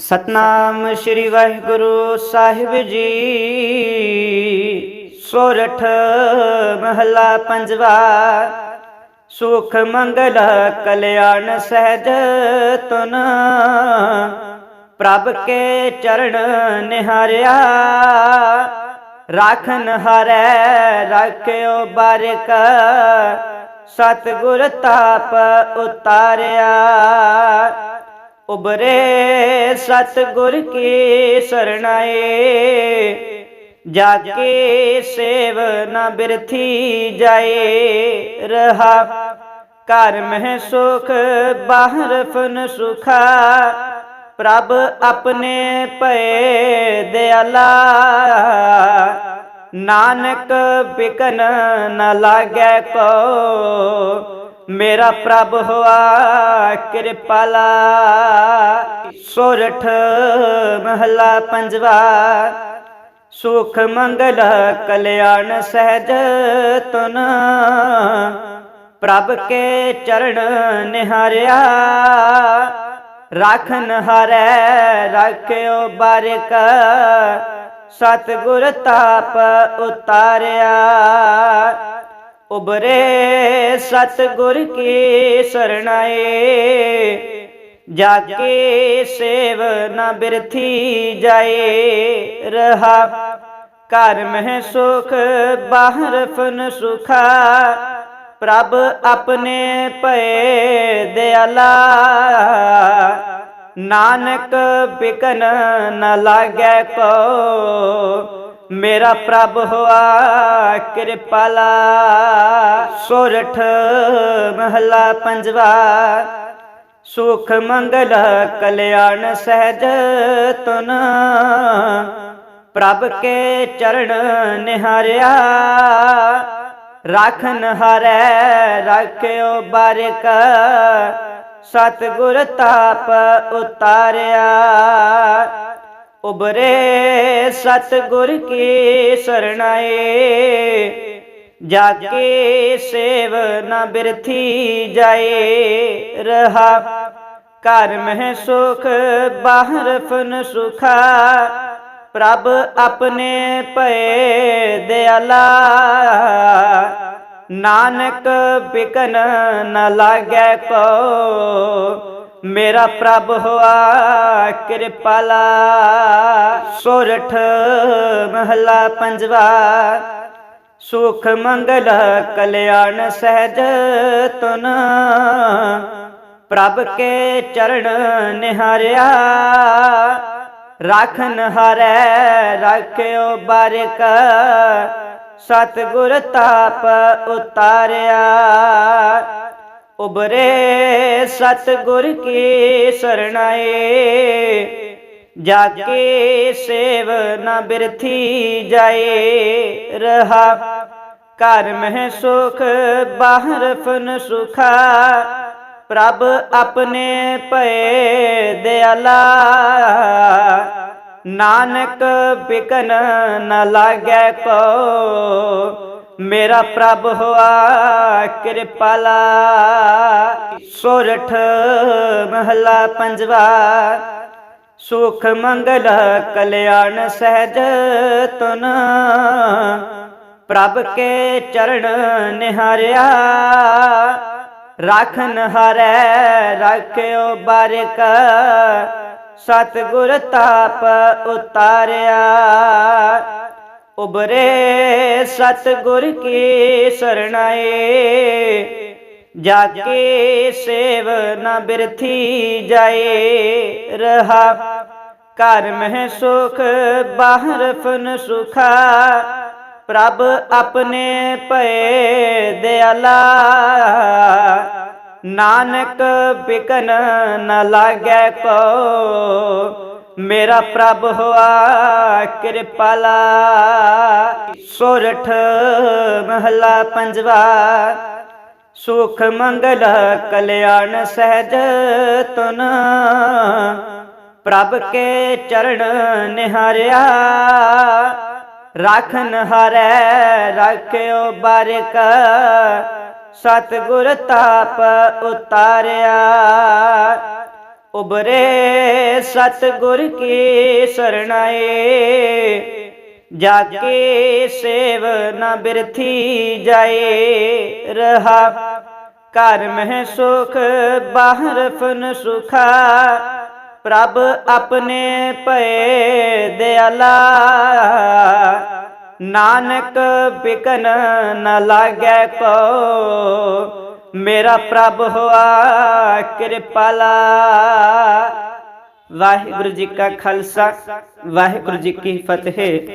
ਸਤਨਾਮ ਸ੍ਰੀ ਵਾਹਿਗੁਰੂ ਸਾਹਿਬ ਜੀ। ਸੋਰਠ ਮਹਲਾ ਪੰਜਵਾ। ਸੁਖ ਮੰਗਲ ਕਲਿਆਣ ਸਹਿਜ ਤੁਨ ਪ੍ਰਭ ਕੇ ਚਰਨ ਨਿਹਾਰਿਆ। ਰਾਖਨ ਹਰੈ ਰਾਖਿਓ ਬਾਰਿਕ। ਸਤਿਗੁਰ ਤਾਪ ਉਤਾਰਿਆ। ਉਬਰੇ ਸਤਿਗੁਰ ਕੀ ਸਰਣਾਏ ਜਾ ਕੇ ਸੇਵ ਨਾ ਬਿਰਥੀ ਜਾਏ। ਰਹਾ ਘਰ ਮਹਿ ਸੁਖ, ਬਾਹਰ ਫਨ ਸੁਖਾ। ਪ੍ਰਭ ਆਪਣੇ ਭਏ ਦਿਆਲਾ। ਨਾਨਕ ਬਿਕਨ ਨ ਲਾਗੇ ਕੋ। ਮੇਰਾ ਪ੍ਰਭ ਹੋਆ ਕਿਰਪਾਲਾ ਸੋਰਠ ਮਹਲਾ ਪੰਜਵਾ, ਸੁਖ ਮੰਗਲ ਕਲਿਆਣ ਸਹਿਜ ਤੁਨ ਪ੍ਰਭ ਕੇ ਚਰਨ ਨਿਹਾਰਿਆ ਰਾਖਨ ਹਰੈ ਰਾਖਿਓ ਬਾਰਿਕ। ਸਤਿਗੁਰ ਤਾਪ ਉਤਾਰਿਆ ਉਬਰੇ ਸਤਿਗੁਰ ਕੀ ਸਰਣਾਏ। ਜਾ ਕੇ ਸੇਵ ਨਾ ਬਿਰਥੀ ਜਾਏ। ਰਹਾ ਘਰ ਮਹਿ ਸੁਖ, ਬਾਹਰ ਫਨ ਸੁਖਾ। ਪ੍ਰਭ ਆਪਣੇ ਭਏ ਦਿਆਲਾ। ਨਾਨਕ ਬਿਕਨ ਨ ਲਾਗੇ ਕੋ। ਮੇਰਾ ਪ੍ਰਭ ਹੋਆ ਕਿਰਪਾਲਾ ਸੋਰਠ ਮਹਲਾ ਪੰਜਵਾ, ਸੁਖ ਮੰਗਲ ਕਲਿਆਣ ਸਹਿਜ ਤੁਨ ਪ੍ਰਭ ਕੇ ਚਰਨ ਨਿਹਾਰਿਆ, ਰਾਖਨ ਹਰੈ ਰਾਖਿਓ ਬਾਰਿਕ। ਸਤਿਗੁਰ ਤਾਪ ਉਤਾਰਿਆ ਉਬਰੇ ਸਤਿਗੁਰ ਕੀ ਸਰਣਾਏ ਜਾ ਕੇ ਸੇਵ ਨਾ ਬਿਰਥੀ ਜਾਏ। ਰਹਾ ਘਰ ਮਹਿ ਸੁਖ, ਬਾਹਰ ਫਨ ਸੁਖਾ। ਪ੍ਰਭ ਆਪਣੇ ਭਏ ਦਿਆਲਾ। ਨਾਨਕ ਬਿਕਨ ਨ ਲਾਗੇ ਕੋ। ਮੇਰਾ ਪ੍ਰਭ ਹੋਆ ਕਿਰਪਾਲਾ ਸੋਰਠ ਮਹਲਾ ਪੰਜਵਾ। ਸੁਖ ਮੰਗਲ ਕਲਿਆਣ ਸਹਿਜ ਤੁਨ ਪ੍ਰਭ ਕੇ ਚਰਨ ਨਿਹਾਰਿਆ। ਰਾਖਨ ਹਰੈ ਰਾਖਿਓ ਬਾਰਿਕ। ਸਤਿਗੁਰ ਤਾਪ ਉਤਾਰਿਆ। ਉਬਰੇ ਸਤਿਗੁਰ ਕੀ ਸਰਣਾਏ ਜਾ ਕੇ ਸੇਵ ਨਾ ਬਿਰਥੀ ਜਾਏ। ਰਹਾ ਘਰ ਮਹਿ ਸੁਖ, ਬਾਹਰ ਫਨ ਸੁਖਾ। ਪ੍ਰਭ ਆਪਣੇ ਭਏ ਦਿਆਲਾ। ਨਾਨਕ ਬਿਕਨ ਨ ਲਾਗੇ ਕੋ। ਮੇਰਾ ਪ੍ਰਭ ਹੋਆ ਕਿਰਪਾਲਾ ਸੋਰਠ ਮਹਲਾ ਪੰਜਵਾ, ਸੁਖ ਮੰਗਲ ਕਲਿਆਣ ਸਹਿਜ ਤੁਨ ਪ੍ਰਭ ਕੇ ਚਰਨ ਨਿਹਾਰਿਆ ਰਾਖਨ ਹਰੈ ਰਾਖਿਓ ਬਾਰਿਕ। ਸਤਿਗੁਰ ਤਾਪ ਉਤਾਰਿਆ ਉਬਰੇ ਸਤਿਗੁਰ ਕੀ ਸਰਣਾਏ ਜਾ ਕੇ ਸੇਵ ਨਾ ਬਿਰਥੀ ਜਾਏ। ਰਹਾ ਘਰ ਮਹਿ ਸੁਖ, ਬਾਹਰ ਫਨ ਸੁਖਾ। ਪ੍ਰਭ ਆਪਣੇ ਭਏ ਦਿਆਲਾ। ਨਾਨਕ ਬਿਕਨ ਨ ਲਾਗੇ ਕੋ। ਮੇਰਾ ਪ੍ਰਭ ਹੋਆ ਕਿਰਪਾਲਾ ਸੋਰਠ ਮਹਲਾ ਪੰਜਵਾ, ਸੁਖ ਮੰਗਲ ਕਲਿਆਣ ਸਹਿਜ ਤੁਨ ਪ੍ਰਭ ਕੇ ਚਰਨ ਨਿਹਾਰਿਆ, ਰਾਖਨ ਹਰੈ ਰਾਖਿਓ ਬਾਰਿਕ। ਸਤਿਗੁਰ ਤਾਪ ਉਤਾਰਿਆ ਉਬਰੇ ਸਤਿਗੁਰ ਕੀ ਸਰਣਾਏ ਜਾ ਕੇ ਸੇਵ ਨਾ ਬਿਰਥੀ ਜਾਏ। ਰਹਾ ਘਰ ਮਹਿ ਸੁਖ, ਬਾਹਰ ਫਨ ਸੁਖਾ। ਪ੍ਰਭ ਆਪਣੇ ਭਏ ਦਿਆਲਾ। ਨਾਨਕ ਬਿਕਨ ਨ ਲਾਗੇ ਕੋ। ਮੇਰਾ ਪ੍ਰਭ ਹੋਆ ਕਿਰਪਾਲਾ ਵਾਹਿਗੁਰੂ ਜੀ ਕਾ ਖਾਲਸਾ ਵਾਹਿਗੁਰੂ ਜੀ ਕੀ ਫਤਿਹ।